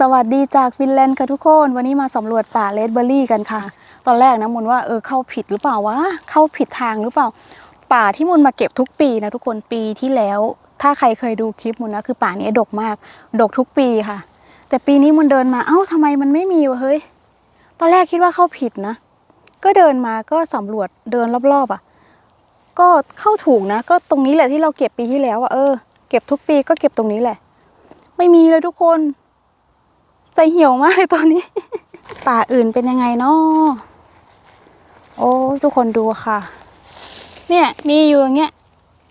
สวัสดีจากฟินแลนด์ค่ะทุกคน วันนี้มาสำรวจป่าเลดเบอร์รี่กันค่ะ ตอนแรกนะมุนว่าเออเข้าผิดหรือเปล่าวะเข้าผิดทางหรือเปล่า ป่าที่มุนมาเก็บทุกปีนะทุกคนปีที่แล้ว ถ้าใครเคยดูคลิปมุนนะคือป่านี้ดกมาก ดกทุกปีค่ะ แต่ปีนี้มุนเดินมาเอ้าทำไมมันไม่มีวะเฮ้ยตอนแรกคิดว่าเข้าผิดนะ ก็เดินมาก็สำรวจเดินรอบๆอะ ก็เข้าถูกนะ ก็ตรงนี้แหละที่เราเก็บปีที่แล้วอะเออเก็บทุกปีก็เก็บตรงนี้แหละ ไม่มีเลยทุกคน ใจเหี่ยวมากเลยตอนนี้ ป่าอื่นเป็นยังไงเนาะโอ้ทุกคนดูค่ะ เนี่ยมีอยู่อย่างเงี้ย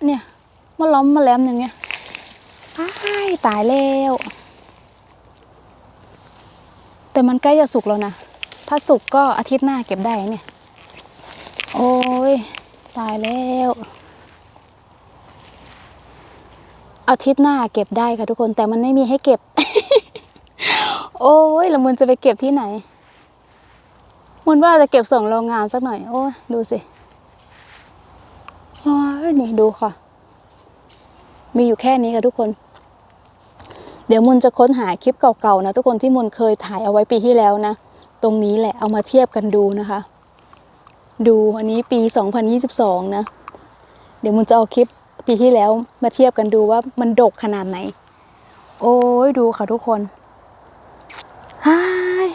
เนี่ยมาล้อมมาแหลมอย่างเงี้ยตายตายแล้ว แต่มันใกล้จะสุกแล้วนะ ถ้าสุกก็อาทิตย์หน้าเก็บได้เนี่ย โอ้ยตายแล้ว อาทิตย์หน้าเก็บได้ค่ะทุกคนแต่มันไม่มีให้เก็บ โอ้ยล้วมันจะไปเก็บที่ไหนมันว่าจะเก็บส่งโรงงานสักหน่อย โอ้ยดูสิโอ้ยนี่ดูค่ะ มีอยู่แค่นี้ค่ะทุกคน เดี๋ยวมุนจะค้นหาคลิปเก่าๆนะทุกคนที่มุนเคยถ่ายเอาไว้ปีที่แล้วนะ ตรงนี้แหละเอามาเทียบกันดูนะคะ ดูอันนี้ปี 2022 นะ เดี๋ยวมุนจะเอาคลิปปีที่แล้วมาเทียบกันดูว่ามันดกขนาดไหน โอ้ยดูค่ะทุกคน ฮ้ย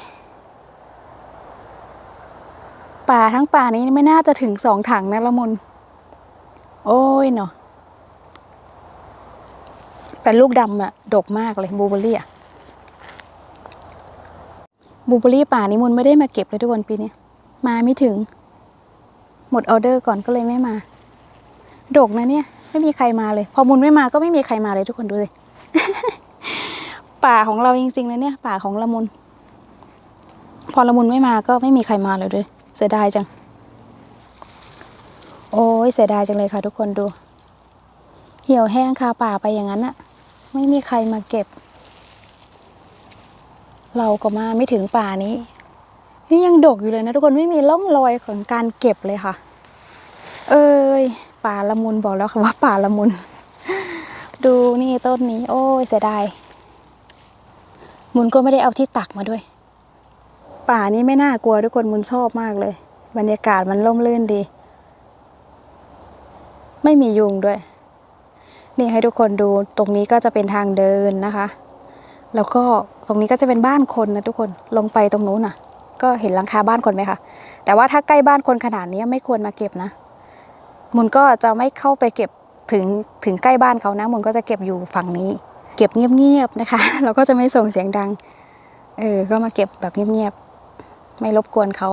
ป่าทั้งป่านี้ไม่น่าจะถึงสองถังนะละมุน โอ้ยเนาะแต่ลูกดำอะดกมากเลยบูเบอรี่อะบูเบอร์รี่ป่านี้มุนไม่ได้มาเก็บเลยทุกคนปีนี้มาไม่ถึง หมดออเดอร์ก่อนก็เลยไม่มา ดกนะเนี่ย ไม่มีใครมาเลย พอมุนไม่มาก็ไม่มีใครมาเลยทุกคนดูสิ ป่าของเราจริงๆนะเนี่ย ป่าของละมุน พอละมุนไม่มาก็ไม่มีใครมาเลยด้วยเสียดายจัง โอ้ยเสียดายจังเลยค่ะทุกคนดู เหี่ยวแห้งคาป่าไปอย่างนั้นอะไม่มีใครมาเก็บ เราก็มาไม่ถึงป่านี้ นี่ยังดกอยู่เลยนะทุกคนไม่มีร่องรอยของการเก็บเลยค่ะ เอ้ยป่าละมุนบอกแล้วค่ะว่าป่าละมุน ดูนี่ต้นนี้ โอ้ยเสียดาย มุนก็ไม่ได้เอาที่ตักมาด้วย ป่านี้ไม่น่ากลัวทุกคนมุนชอบมากเลย บรรยากาศมันร่มรื่นดี ไม่มียุงด้วย นี่ให้ทุกคนดูตรงนี้ก็จะเป็นทางเดินนะคะ แล้วก็ตรงนี้ก็จะเป็นบ้านคนนะทุกคนลงไปตรงนู้นน่ะ ก็เห็นหลังคาบ้านคนไหมคะแต่ว่าถ้าใกล้บ้านคนขนาดนี้ไม่ควรมาเก็บนะ มุนก็จะไม่เข้าไปเก็บถึงถึงใกล้บ้านเขานะมุนก็จะเก็บอยู่ฝั่งนี้ เก็บเงียบๆนะคะ เราก็จะไม่ส่งเสียงดัง เออ ก็มาเก็บแบบเงียบๆ ไม่รบกวนเขา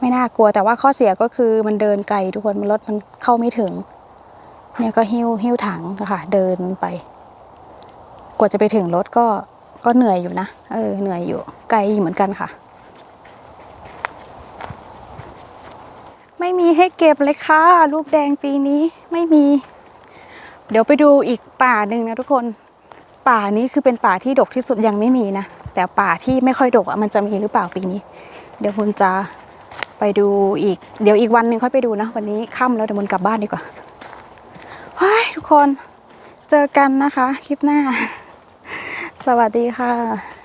ไม่น่ากลัวแต่ว่าข้อเสียก็คือมันเดินไกลทุกคนมันรถมันเข้าไม่ถึง เนี่ยก็หิ้วหิ้วถังนะคะเดินไป กว่าจะไปถึงรถก็ก็เหนื่อยอยู่นะ เออ เหนื่อยอยู่ไกลเหมือนกันค่ะ ไม่มีให้เก็บเลยค่ะ ลูกแดงปีนี้ไม่มี เดี๋ยวไปดูอีกป่าหนึ่งนะทุกคน ป่านี้คือเป็นป่าที่ดกที่สุดยังไม่มีนะ แต่ป่าที่ไม่ค่อยดกอะมันจะมีหรือเปล่าปีนี้ เดี๋ยวคุณจะไปดูอีก เดี๋ยวอีกวันหนึ่งค่อยไปดูนะ วันนี้ค่ำแล้วเดี๋ยวมุนกลับบ้านดีกว่าเฮ้ยทุกคน เจอกันนะคะ คลิปหน้า สวัสดีค่ะ